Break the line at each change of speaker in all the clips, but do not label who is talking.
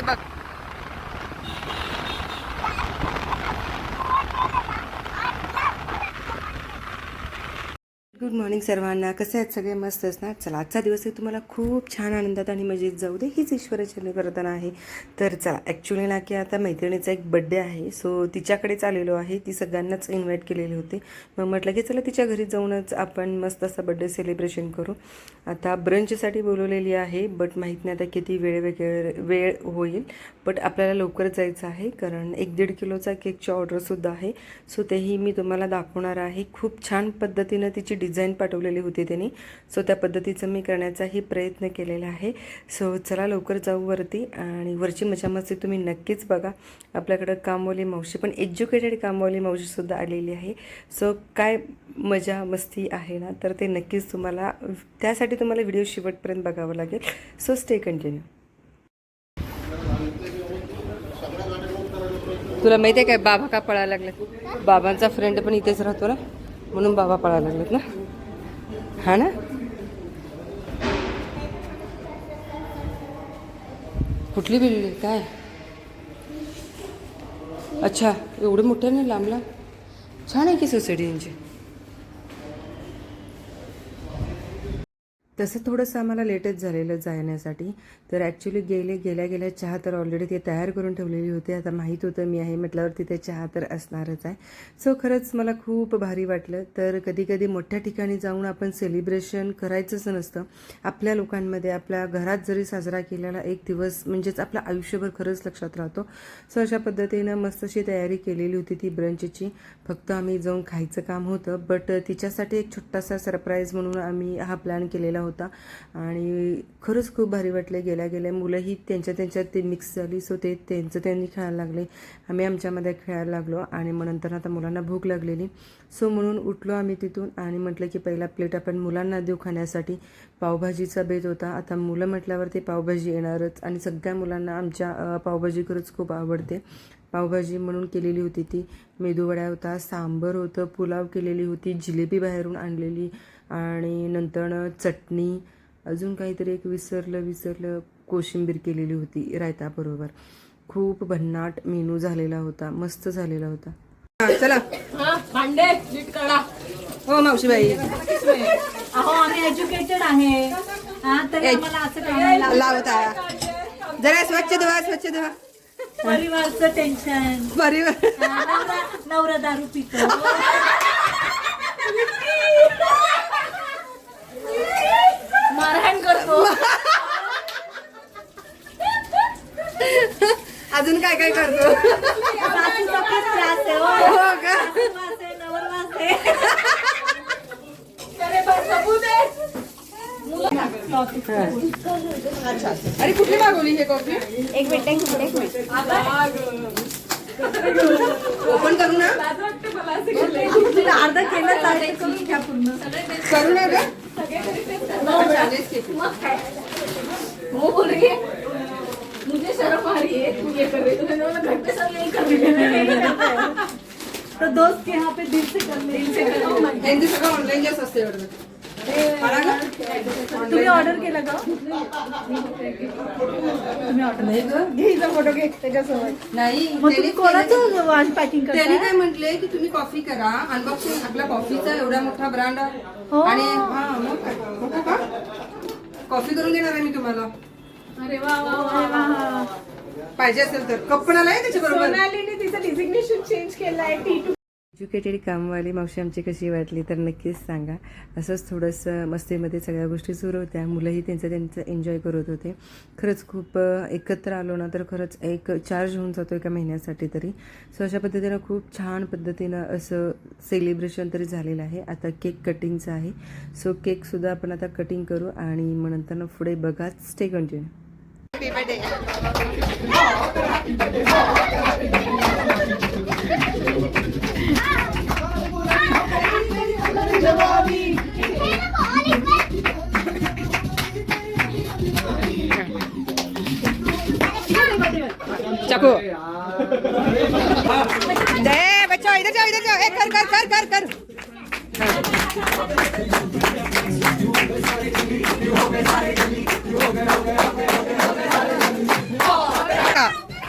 आहे बघ good morning सर्वांना. कसे आहेत सगळे? मस्त असणार चला आजचा दिवस आहे तुम्हाला खूप छान आनंदात आणि मजेत जाऊ दे. हीच ईश्वराची प्रार्थना आहे. तर चला ॲक्च्युली ना की आता मैत्रिणीचा एक बड्डे आहे. सो तिच्याकडेच आलेलो आहे. ती सगळ्यांनाच इन्व्हाइट केलेली होती. मग म्हटलं की चला तिच्या घरी जाऊनच आपण मस्त असा बड्डे सेलिब्रेशन करू. आता ब्रंचसाठी बोलवलेली आहे बट माहीत नाही आता किती वेळ वगैरे वेळ होईल. बट आपल्याला लवकर जायचं आहे कारण एक दीड किलोचा केकची ऑर्डरसुद्धा आहे. सो तेही मी तुम्हाला दाखवणार आहे. खूप छान पद्धतीनं तिची डिझाईन पाठवलेली होती त्यांनी. सो त्या पद्धतीचं मी करण्याचाही प्रयत्न केलेला आहे. सो चला लवकर जाऊ वरती आणि वरची मजा मस्ती तुम्ही नक्कीच बघा. आपल्याकडं कामवाली मावशी पण एज्युकेटेड कामवाली मावशीसुद्धा आलेली आहे. सो काय मजा मस्ती आहे ना तर ते नक्कीच तुम्हाला त्यासाठी तुम्हाला व्हिडिओ शेवटपर्यंत बघावं लागेल. सो स्टे कंटिन्यू तुला माहिती आहे काय? बाबा का पळायला लागलेत? बाबांचा फ्रेंड पण इथेच राहतो ना म्हणून बाबा पळायला लागलेत ना? हा ना? कुठली बिल्डिंग काय? अच्छा एवढं मोठं नाही लांब लांब? छान आहे की सोसायटी यांची तसं थोडंसं आम्हाला लेटच झालेलं जाण्यासाठी. तर ॲक्च्युली गेले गेल्या गेल्या चहा तर ऑलरेडी ते तयार करून ठेवलेली होती. आता माहीत होतं मी आहे म्हटल्यावर तिथे चहा तर असणारच आहे. सो खरंच मला खूप भारी वाटलं. तर कधी कधी मोठ्या ठिकाणी जाऊन आपण सेलिब्रेशन करायचंच नसतं. आपल्या लोकांमध्ये आपल्या घरात जरी साजरा केलेला एक दिवस म्हणजेच आपला आयुष्यभर खरंच लक्षात राहतो. सो अशा पद्धतीनं मस्त अशी तयारी केलेली होती ती ब्रंचची फक्त आम्ही जाऊन खायचं काम होतं बट तिच्यासाठी एक छोटासा सरप्राईज म्हणून आम्ही हा प्लॅन केलेला होता. होता. आणि खरंच खूप भारी वाटले. गेल्या गेल्या मुलंही त्यांच्या त्यांच्यात ते मिक्स झाली. सो ते त्यांचं त्यांनी खेळायला लागले. आम्ही आमच्यामध्ये खेळायला लागलो. आणि मग नंतर आता मुलांना भूक लागलेली. सो म्हणून उठलो आम्ही तिथून आणि म्हटलं की पहिला प्लेट आपण मुलांना देऊ खाण्यासाठी. पावभाजीचा बेत होता. आता मुलं म्हटल्यावरती पावभाजी येणारच. आणि सगळ्या मुलांना आमच्या पावभाजी खरंच खूप आवडते. पावभाजी म्हणून केलेली होती ती. मेदूवड्या होता सांबर होतं पुलाव केलेली होती जिलेबी बाहेरून आणलेली. आणि नंतर चटणी अजून काहीतरी एक विसरलं विसरलं कोशिंबीर केलेली होती रायताबरोबर. खूप भन्नाट मेनू झालेला होता मस्त झालेला होता. चला.
हा, भांडे नीट
हो मावशीबाई.
अहो आम्ही एज्युकेटेड आहे. हा तरी आम्हाला असं करायला
लावता जरा स्वच्छ धुवा स्वच्छ धुवा.
परिवारचं टेन्शन नवरा नवरा दारू पितो मारहाण करतो
अजून काय काय करतो?
हो.
हो का. अरे कुठली मागवली हे कॉफी
एक मिनिट एक मिनिट एक मिनिट.
ओपन करू ना.
अर्धा केलं चालेल
करू ना ग.
शर्म आ रही है ये कर रही है तो घर पे सब यही कर रही है तो दोस्त के यहाँ पे दिल से कर दिल से
सगळं ऑनलाईन जास्त असते?
तुम्ही ऑर्डर केलं का? तुम्ही ऑर्डर नाही घे फोटो घे त्याच्यासोबत.
नाही
मग तुम्ही कोणाचं वाज पॅकिंग
त्यांनी काय म्हटले की तुम्ही कॉफी करा. अनबॉक्सिंग आपला कॉफीचा एवढा मोठा ब्रँड
हो.
आणि हा मग का? कॉफी करून देणार आहे मी तुम्हाला.
अरे वा वा वा वा
पाहिजे असेल तर. कप पण आलाय त्याच्या बरोबर
सोनालीने तिचं डिझिग्नेशन चेंज केलंय टी टू
एज्युकेटेड कामवाली मावशी आमची कशी वाटली तर नक्कीच सांगा. असंच थोडंसं मस्तीमध्ये सगळ्या गोष्टी सुरू होत्या. मुलंही त्यांचं त्यांचं एन्जॉय करत होते. खरंच खूप अ, एकत्र आलो ना तर खरंच एक चार्ज होऊन जातो एका महिन्यासाठी तरी. सो अशा पद्धतीनं खूप छान पद्धतीनं असं सेलिब्रेशन तरी झालेलं आहे. आता केक कटिंगचं आहे. सो केकसुद्धा आपण आता कटिंग करू आणि मग नंतर पुढे बघाच स्टे कंटिन्यू चाकू. दे बच्चो इधर जाओ इधर जाओ. ए कर कर कर कर कर. हळू का हळू का हा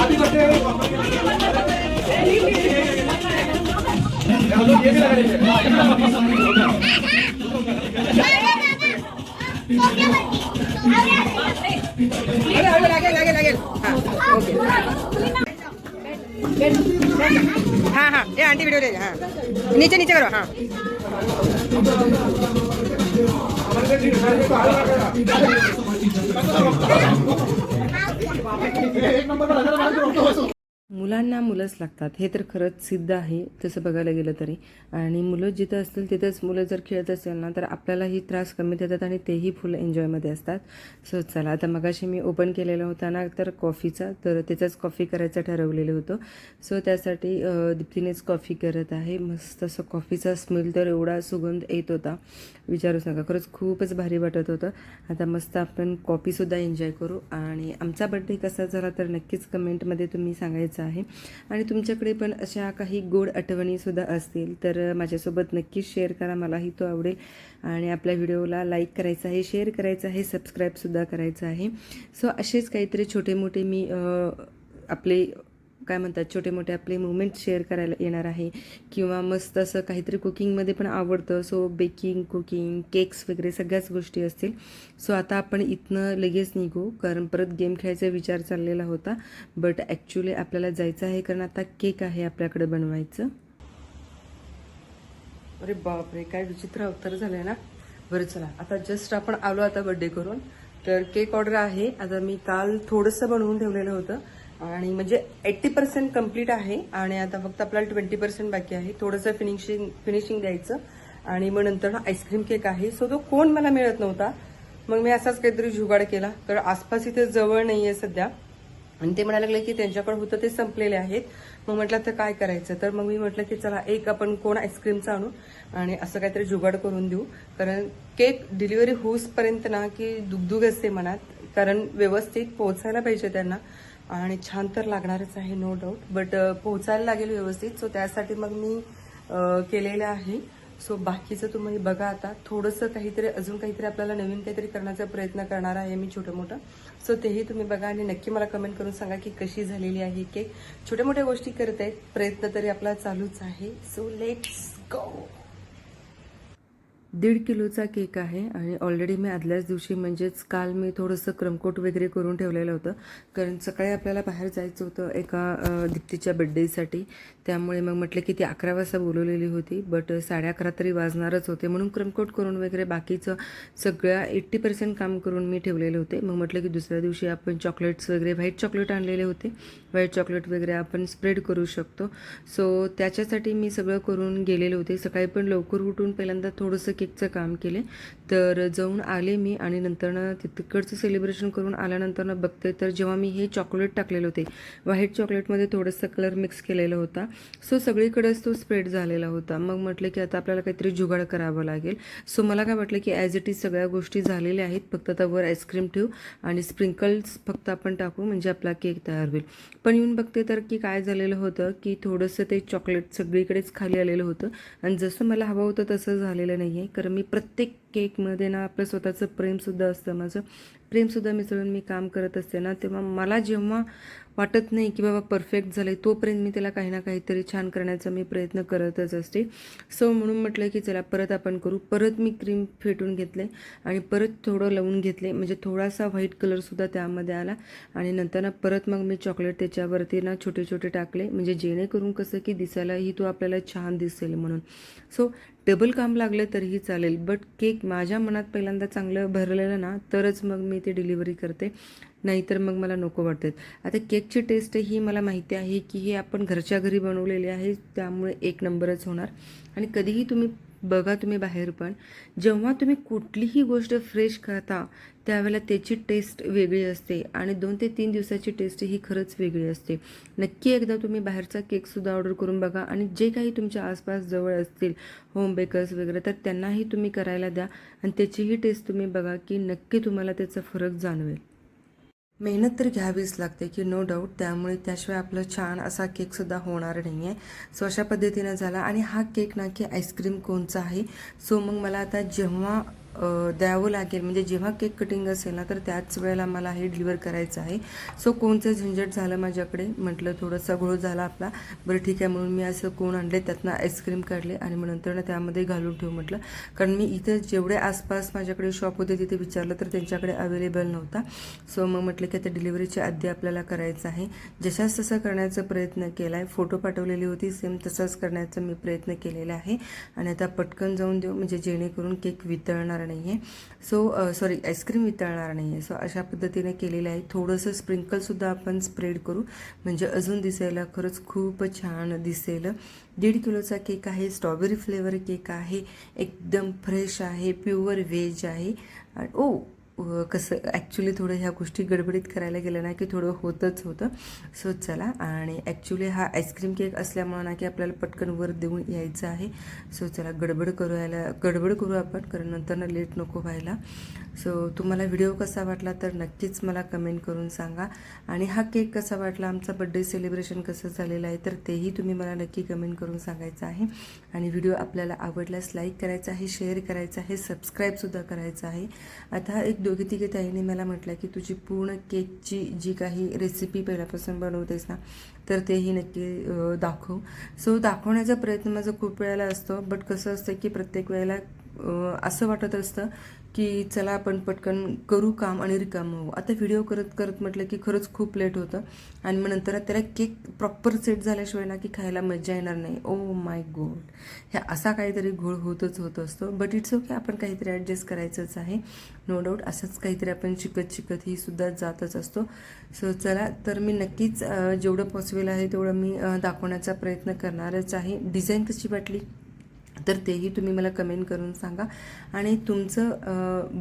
हळू, हळू, लागेल लागेल लागेल हा ओके हा. हा ये आंटी व्हिडिओ ले हां. नीचे नीचे करो. हा. मुलांना मुलंच लागतात. हे तर खरंच सिद्ध आहे तसं बघायला गेलं तरी. आणि मुलं जिथं असतील तिथंच मुलं जर खेळत असेल ना तर आपल्यालाही त्रास कमी देतात आणि तेही फुल एन्जॉयमध्ये असतात. सो चला आता मगाशी मी ओपन केलेला होता ना तर कॉफीचा तर त्याचाच कॉफी करायचं ठरवलेलं होतं. सो त्यासाठी दीप्तीनेच कॉफी करत आहे. मस्त असं कॉफीचा स्मेल तर एवढा सुगंध येत होता. विचारूच नका खरंच खूपच भारी वाटत होतं. आता मस्त आपण कॉफीसुद्धा एन्जॉय करू. आणि आमचा बड्डे कसा झाला तर नक्कीच कमेंटमध्ये तुम्ही सांगायचं. आहे. आणि तुमच्याकडे पण अशा काही गोड आठवणीसुद्धा असतील तर माझ्यासोबत नक्कीच शेअर करा. मलाही तो आवडेल. आणि आपल्या व्हिडिओला लाईक करायचं आहे शेअर करायचं आहे सबस्क्राईबसुद्धा करायचं आहे. सो असेच काहीतरी छोटे मोठे मी आपले काय म्हणतात छोटे मोठे आपले मुवमेंट शेअर करायला येणार आहे. किंवा मस्त असं काहीतरी कुकिंगमध्ये पण आवडतं. सो बेकिंग कुकिंग केक्स वगैरे सगळ्याच गोष्टी असतील. सो आता आपण इथनं लगेच निघू. कारण परत गेम खेळायचा विचार चाललेला होता. बट ॲक्च्युली आपल्याला जायचं आहे कारण आता केक आहे आपल्याकडे बनवायचं. अरे बापरे काय विचित्र अवतार झालंय ना. बरं चला आता जस्ट आपण आलो आता बर्थडे करून. तर केक ऑर्डर आहे. आता मी काल थोडंसं बनवून ठेवलेलं होतं. आणि म्हणजे एट्टी पर्सेंट कंप्लीट आहे आणि आता फक्त आपल्याला ट्वेंटी पर्सेंट बाकी आहे. थोडंसं फिनिशिंग फिनिशिंग द्यायचं. आणि मग नंतर आईस्क्रीम केक आहे. सो तो कोण मला मिळत नव्हता. मग मी असाच काहीतरी जुगाड केला. कारण आसपास इथे जवळ नाही आहे सध्या. आणि ते म्हणायला लागले की त्यांच्याकडे होतं ते संपलेले आहेत. मग म्हटलं तर काय करायचं? तर मग मी म्हटलं की चला एक आपण कोण आईस्क्रीमचं आणू आणि असं काहीतरी जुगाड करून देऊ. कारण केक डिलिव्हरी होऊसपर्यंत ना की दुगदुग असते मनात. कारण व्यवस्थित पोहोचायला पाहिजे त्यांना. आणि छान तर लागणारच आहे नो डाऊट बट पोहोचायला लागेल व्यवस्थित. सो त्यासाठी मग मी केलेलं आहे. सो बाकीचं तुम्ही बघा आता. थोडंसं काहीतरी अजून काहीतरी आपल्याला नवीन काहीतरी करण्याचा प्रयत्न करणार आहे मी छोटं मोठं सो तेही तुम्ही बघा आणि नक्की मला कमेंट करून सांगा की कशी झालेली आहे केक छोट्या मोठ्या गोष्टी करत आहेत प्रयत्न तरी आपला चालूच आहे. सो लेट्स गो दीड किलोचा केक आहे आणि ऑलरेडी मी आदल्याच दिवशी म्हणजेच काल मी थोडंसं क्रमकोट वगैरे करून ठेवलेलं होतं. कारण सकाळी आपल्याला बाहेर जायचं होतं एका दीप्तीच्या बड्डेसाठी त्यामुळे मग म्हटलं की ती अकरा वाजता बोलवलेली होती बट साडे अकरा तरी वाजणारच होते. म्हणून क्रमकोट करून वगैरे बाकीचं सगळ्या एट्टी पर्सेंट काम करून मी ठेवलेले होते. मग म्हटलं की दुसऱ्या दिवशी आपण चॉकलेट्स वगैरे व्हाईट चॉकलेट आणलेले होते. व्हाईट चॉकलेट वगैरे आपण स्प्रेड करू शकतो. सो त्याच्यासाठी मी सगळं करून गेलेले होते. सकाळी पण लवकर उठून पहिल्यांदा थोडंसं केकचं काम केले. तर जाऊन आले मी आणि नंतरनं तिकडचं सेलिब्रेशन करून आल्यानंतरनं बघते तर जेव्हा मी हे चॉकलेट टाकलेले होते व्हाईट चॉकलेटमध्ये थोडंसं कलर मिक्स केलेला होता. सो सगळीकडेच तो स्प्रेड झालेला होता. मग म्हटलं की आता आपल्याला काहीतरी जुगाड करावं लागेल. सो मला काय वाटलं की ॲज इट इज सगळ्या गोष्टी झालेल्या आहेत फक्त आता वर आईस्क्रीम ठेवू आणि स्प्रिंकल्स फक्त आपण टाकू म्हणजे आपला केक तयार होईल. पण येऊन बघते तर की काय झालेलं होतं की थोडंसं ते चॉकलेट सगळीकडेच खाली आलेलं होतं. आणि जसं मला हवं होतं तसं झालेलं नाही आहे कारण मी प्रत्येक केकमध्ये ना आपलं स्वतःचं प्रेमसुद्धा असतं. माझं प्रेमसुद्धा मिसळून मी काम करत असते ना तेव्हा मला जेव्हा वाटत नाही की बाबा परफेक्ट झालं आहे तोपर्यंत मी त्याला काही ना काहीतरी छान करण्याचा मी प्रयत्न करतच असते. सो म्हणून म्हटलं की चला परत आपण करू. परत मी क्रीम फेटून घेतले आणि परत थोडं लावून घेतले म्हणजे थोडासा व्हाईट कलरसुद्धा त्यामध्ये आला आणि नंतर ना परत मग मी चॉकलेट त्याच्यावरती ना छोटे छोटे टाकले. म्हणजे जेणेकरून कसं की दिसायलाही तो आपल्याला छान दिसेल म्हणून. सो डबल काम लागलं तरीही चालेल. बट केक माझ्या मनात पहिल्यांदा चांगलं भरलेलं ना तरच मग मी ते डिलिव्हरी करते. नाहीतर मग मला नको वाटते. आता केकची टेस्ट ही मला माहिती आहे की हे आपण घरच्या घरी बनवलेले आहे त्यामुळे एक नंबरच होणार. आणि कधीही तुम्ही बघा तुम्ही बाहेर पण. जेव्हा तुम्ही कुठलीही गोष्ट फ्रेश खाता त्यावेळेला त्याची टेस्ट वेगळी असते आणि दोन ते तीन दिवसाची टेस्ट ही खरंच वेगळी असते. नक्की एकदा तुम्ही बाहेरचा केकसुद्धा ऑर्डर करून बघा आणि जे काही तुमच्या आसपास जवळ असतील होम बेकर्स वगैरे तर त्यांनाही तुम्ही करायला द्या आणि त्याचीही टेस्ट तुम्ही बघा की नक्की तुम्हाला त्याचा फरक जाणवेल. मेहनत तर घ्यावीच लागते की नो डाऊट त्यामुळे त्याशिवाय आपलं छान असा केकसुद्धा होणार नाही आहे सो अशा पद्धतीनं झाला. आणि हा केक ना की आईस्क्रीम कोणचा आहे सो मग मला आता जेव्हा द्यावं लागेल. म्हणजे जेव्हा केक कटिंग असेल ना तर त्याच वेळेला मला हे डिलिव्हर करायचं आहे. सो कोणचं झंझट झालं माझ्याकडे? म्हटलं थोडंसा घोळ झाला आपला. बरं ठीक आहे. म्हणून मी असं कोण आणले त्यातनं आईस्क्रीम काढले आणि मग नंतर त्यामध्ये घालून ठेवू म्हटलं. कारण मी इथं जेवढे आसपास माझ्याकडे शॉप होते तिथे विचारलं तर त्यांच्याकडे अवेलेबल नव्हता. सो मग म्हटलं की आता डिलिव्हरीच्या आधी आपल्याला करायचं आहे. जशाच तसं करण्याचा प्रयत्न केला आहे फोटो पाठवलेली होती. सेम तसाच करण्याचा मी प्रयत्न केलेला आहे. आणि आता पटकन जाऊन देऊ. म्हणजे जेणेकरून केक वितळणार नाही आहे सो सॉरी आईस्क्रीम वितळणार नाही आहे सो अशा पद्धतीने केलेलं आहे. थोडंसं स्प्रिंकलसुद्धा आपण स्प्रेड करू. म्हणजे अजून दिसायला खरंच खूप छान दिसेल. दीड किलोचा केक आहे. स्ट्रॉबेरी फ्लेवर केक आहे. एकदम फ्रेश आहे. प्युअर व्हेज आहे. ओ कसं ॲक्च्युली थोडं ह्या गोष्टी गडबडीत करायला गेलं ना की थोडं होतच होतं. सो चला. आणि ॲक्च्युली हा आईस्क्रीम केक असल्यामुळं ना की आपल्याला पटकन वर देऊन यायचं आहे. सो चला गडबड करूयाला गडबड करू आपण कारण नंतर ना लेट नको व्हायला. सो तुम्हाला व्हिडिओ कसा वाटला तर नक्कीच मला कमेंट करून सांगा. आणि हा केक कसा वाटला आमचा बड्डे सेलिब्रेशन कसं झालेलं आहे तर तेही तुम्ही मला नक्की कमेंट करून सांगायचं आहे. आणि व्हिडिओ आपल्याला आवडल्यास लाईक करायचा आहे शेअर करायचा आहे सबस्क्राईबसुद्धा करायचं आहे. आता एक दोघी तिघे ताईने मला म्हटलं की तुझी पूर्ण केकची जी काही रेसिपी पहिल्यापासून बनवतेस ना तर तेही नक्की दाखव. सो दाखवण्याचा प्रयत्न माझा खूप वेळेला असतो बट कसं असतं की प्रत्येक वेळेला असं वाटत असतं की चला आपण पटकन करू काम आणि रिकाम होऊ. आता व्हिडिओ करत करत म्हटलं की खरंच खूप लेट होतं. आणि मग नंतर त्याला केक प्रॉपर सेट झाल्याशिवाय ना की खायला मजा येणार नाही. ओ माय गॉड ह्या असा काहीतरी घोळ होतच होत असतो. बट इट्स ओके आपण काहीतरी ॲडजस्ट करायचंच आहे. नो डाऊट असंच काहीतरी आपण शिकत शिकत ही सुद्धा जातच असतो. सो चला तर मी नक्कीच जेवढं पॉसिबल आहे तेवढं मी दाखवण्याचा प्रयत्न करणारच आहे. डिझाईन कशी वाटली? तर तेही तुम्ही मला कमेंट करून सांगा. आणि तुमचं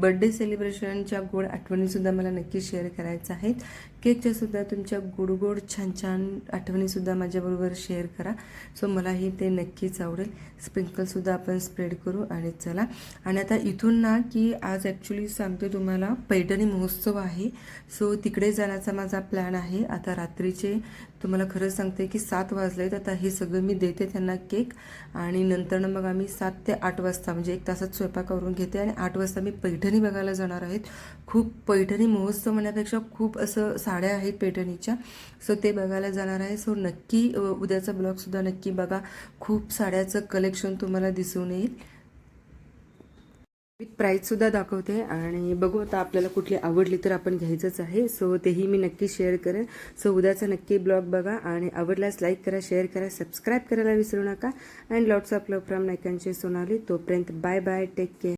बड्डे सेलिब्रेशनच्या गोड आठवणीसुद्धा मला नक्की शेअर करायचं आहेत. केकच्यासुद्धा तुमच्या गोडगोड गोड छान छान आठवणीसुद्धा माझ्याबरोबर शेअर करा. सो मलाही ते नक्कीच आवडेल. स्प्रिंकलसुद्धा आपण स्प्रेड करू आणि चला. आणि आता इथून ना की आज ॲक्च्युली सांगते तुम्हाला पैठणी महोत्सव आहे. सो तिकडे जाण्याचा माझा प्लॅन आहे. आता रात्रीचे तुम्हाला खरंच सांगते की सात वाजले तर आता हे सगळं मी देते त्यांना केक आणि नंतर मग आम्ही सात ते आठ वाजता म्हणजे एक तासात स्वयंपाक करून घेते. आणि आठ वाजता मी पैठणी बघायला जाणार आहेत. खूप पैठणी महोत्सव म्हणण्यापेक्षा खूप असं साड्या आहेत पैठणीच्या सो ते बघायला जाणार आहे. सो नक्की उद्याचा ब्लॉगसुद्धा नक्की बघा. खूप साड्याचं कलेक्शन तुम्हाला दिसून येईल. विथ प्राईजसुद्धा दाखवते आणि बघू आता आपल्याला कुठली आवडली तर आपण घ्यायचंच आहे. सो तेही मी नक्की शेअर करेन. सो उद्याचा नक्की ब्लॉग बघा आणि आवडल्यास लाईक करा शेअर करा सबस्क्राईब करायला विसरू नका. And lots of love from नायकांचे Sonali तोपर्यंत बाय बाय टेक केअर